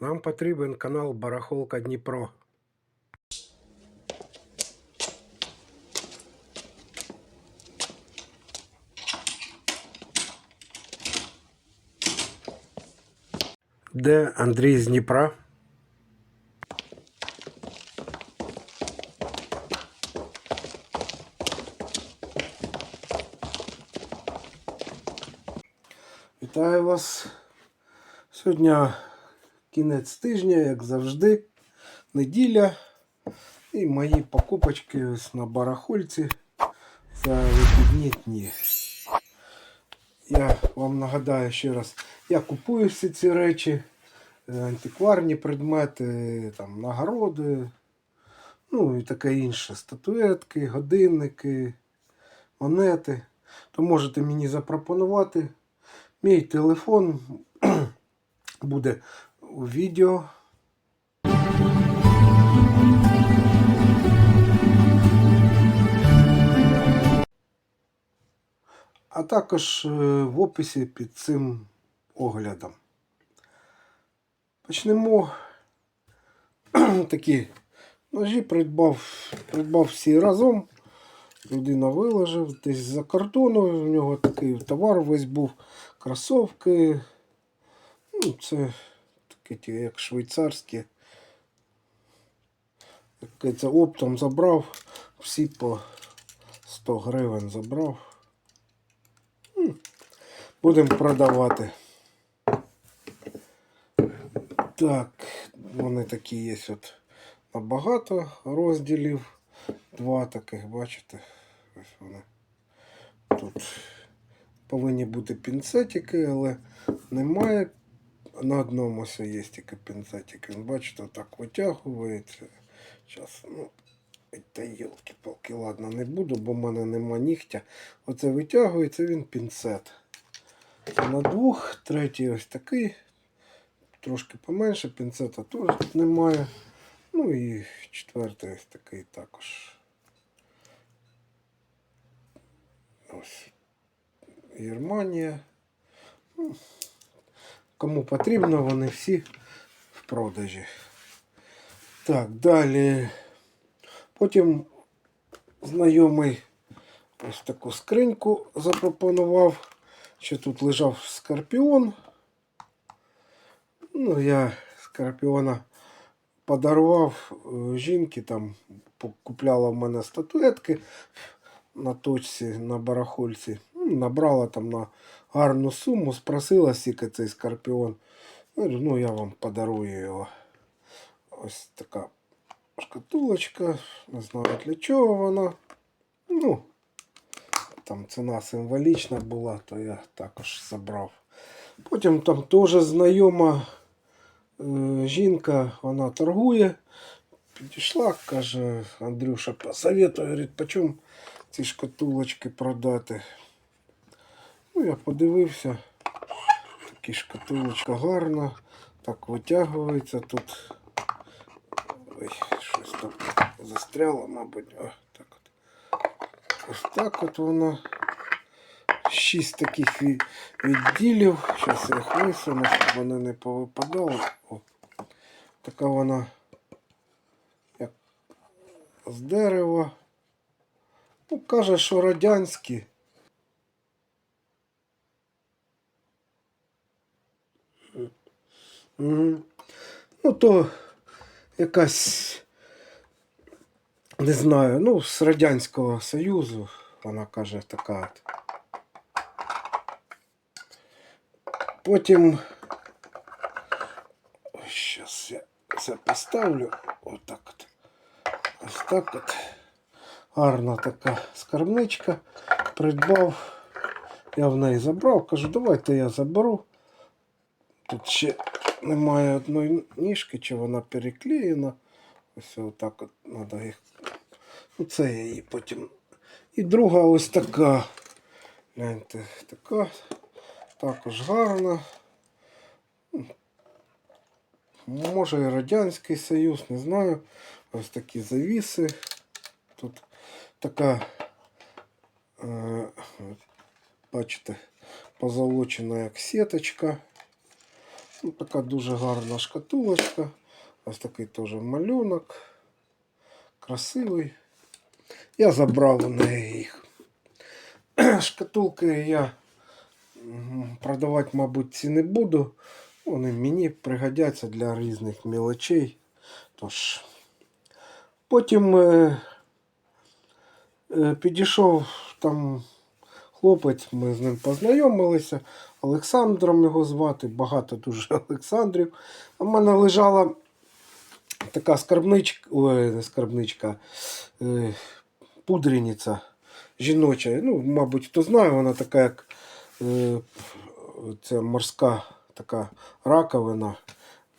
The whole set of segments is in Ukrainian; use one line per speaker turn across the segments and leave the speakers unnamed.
Нам потрібен канал Барахолка Дніпро. Де Андрій з Дніпра? Вітаю вас. Сьогодні Кінець тижня, як завжди, неділя. І мої покупочки ось на барахольці за вихідні дні. Я вам нагадаю ще раз, я купую всі ці речі, е, антикварні предмети, там, нагороди, ну і таке інше. Статуетки, годинники, монети. То можете мені запропонувати. Мій телефон буде у відео. А також е, в описі під цим оглядом. Почнемо. Такі ножі придбав, придбав всі разом. Людина виложив десь за кордону. У нього такий товар весь був. Кросовки. Ну, це ті, як швейцарські. Це оптом забрав. Всі по 100 гривень забрав. Будемо продавати. Так, вони такі є от набагато розділів. Два таких, бачите? Ось вони. Тут повинні бути пінцетики, але немає. На одному ось є тільки пінцетики. Він, Бачите, так витягується. Зараз, ну, та йолки-палки, ладно, не буду, бо в мене нема нігтя. Оце витягується він пінцет. На двох, третій ось такий. Трошки поменше, пінцета теж немає. Ну і четвертий ось такий також. Ось. Германія. Ну, Кому потрібно, вони всі в продажі. Так, далі. Потім знайомий ось таку скриньку запропонував. Ще тут лежав скорпіон. Ну, я скорпіона подарував е, жінки, там купляла в мене статуетки на точці, на барахольці. Ну, Набрала там на гарну суму, спросила скільки цей скорпіон. Я ну я вам подарую його. Ось така шкатулочка. Не знаю для чого вона. Ну, там ціна символічна була, то я також забрав. Потім там теж знайома е, жінка, вона торгує. Підійшла, каже, Андрюша, посоветує, говорить, по чому ці шкатулочки продати. Ну, я подивився. Такі шкатулочка гарна. Так витягується тут. Ой, щось там застряло, мабуть. О, так от. Ось так от воно. Шість таких відділів. Зараз я їх висуну, щоб вони не повипадали. О. Така вона як з дерева. Ну, каже, що радянські. Мгм. Ну, то якась, не знаю, ну, з Радянського Союзу, вона каже, така. от. Потім. Зараз я це поставлю. Отак от. Ось так от. Гарна така скарбничка. Придбав. Я в неї забрав, кажу, давайте я заберу. Тут ще немає одної ніжки, чи вона переклеєна. Ось отак от треба їх. Ну, це я її потім. І друга ось така. Гляньте, така. Також гарна. Може і Радянський Союз, не знаю. Ось такі завіси. Тут така, е, бачите, позолочена як сіточка. Ну, така дуже гарна шкатулочка. Ось такий теж малюнок. Красивий. Я забрав у неї їх. Шкатулки я продавати, мабуть, ці не буду. Вони мені пригодяться для різних мілочей. Тож. Потім е, е, підійшов там хлопець, ми з ним познайомилися. Олександром його звати, багато дуже Олександрів. В мене лежала така скарбничка, ой, не скарбничка, е, пудрениця жіноча. Ну, мабуть, хто знає, вона така, як е, це морська така раковина,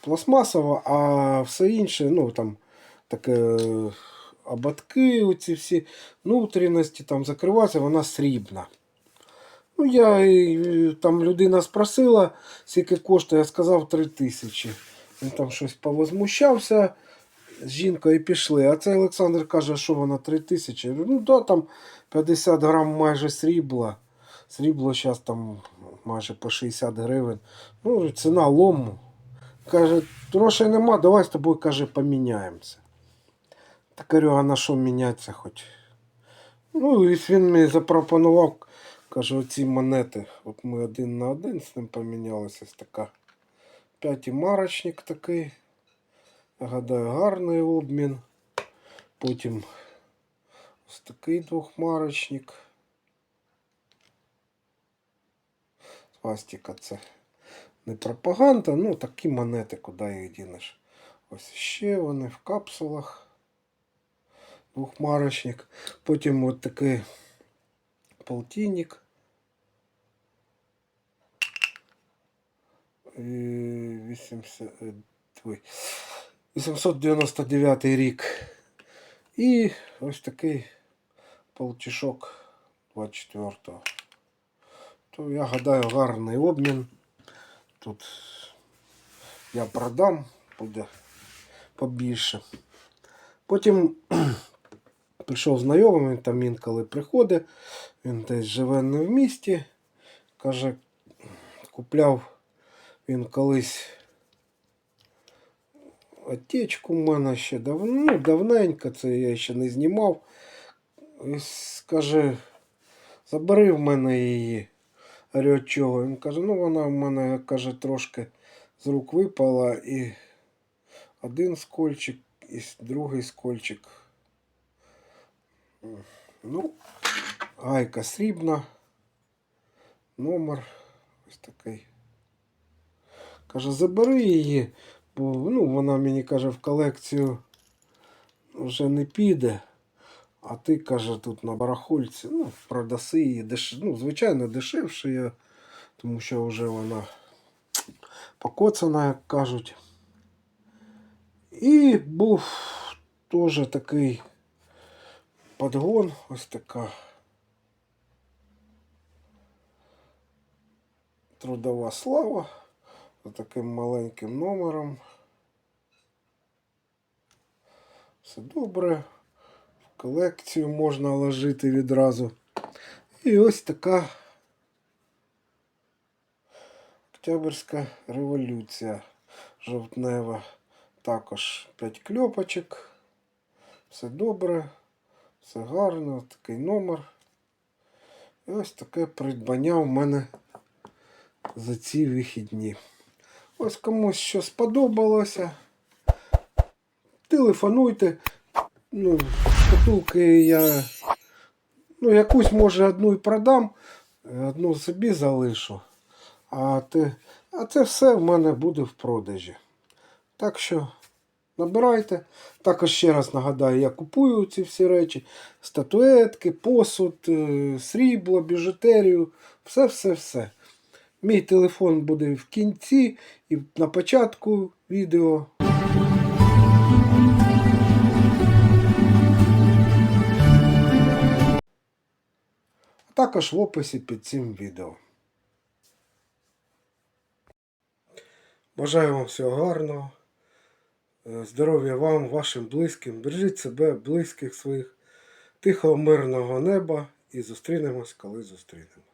пластмасова, а все інше, ну там таке е, ободки, оці всі внутрішності там закриваються, вона срібна. Ну, я там людина спросила, скільки коштує, я сказав 3 тисячі. Він там щось повозмущався з жінкою і пішли. А цей Олександр каже, що вона 3 тисячі. Ну, да, там 50 грам майже срібла. Срібло зараз там майже по 60 гривень. Ну, ціна лому. Каже, грошей нема, давай з тобою каже, поміняємося. Та кажу, а на що мінятися хоч? Ну, і він мені запропонував, каже, оці монети. От ми один на один з ним помінялися. Ось така. П'ятимарочник такий. Я гадаю, гарний обмін. Потім ось такий двохмарочник. Свастика це не пропаганда, ну такі монети, куди їх дінеш. Ось ще вони в капсулах. Двохмарочник. Потім от такий полтинник. І 80, е, ой, 899 рік. І ось такий полтішок 24-го. То я гадаю гарний обмін. Тут я продам, буде побільше. Потім прийшов знайомий, там інколи приходить, він десь живе не в місті. Каже, купляв він колись отечку в мене ще давно, ну, давненько, це я ще не знімав. І скаже, забери в мене її. Говорю, «От чого? Він каже, ну вона в мене каже, трошки з рук випала і один скольчик, і другий скольчик. Ну, гайка срібна. Номер ось такий. Каже, забери її, бо ну, вона мені каже, в колекцію вже не піде. А ти, каже, тут на барахольці, ну, продаси її деш... ну, звичайно, дешевше я, тому що вже вона покоцана, як кажуть. І був теж такий подгон, ось така трудова слава за таким маленьким номером. Все добре. В колекцію можна ложити відразу. І ось така Октябрьська революція жовтнева. Також 5 кльопочок. Все добре, все гарно, такий номер. І ось таке придбання у мене за ці вихідні. Ось комусь що сподобалося. Телефонуйте. Ну, шкатулки я. Ну, якусь може одну і продам, одну собі залишу. А, те, а це все в мене буде в продажі. Так що набирайте. Також ще раз нагадаю, я купую ці всі речі: статуетки, посуд, е, срібло, біжутерію, все-все-все. Мій телефон буде в кінці і на початку відео. А також в описі під цим відео. Бажаю вам всього гарного. Е, Здоров'я вам, вашим близьким. Бережіть себе, близьких своїх, тихого, мирного неба і зустрінемось, коли зустрінемось.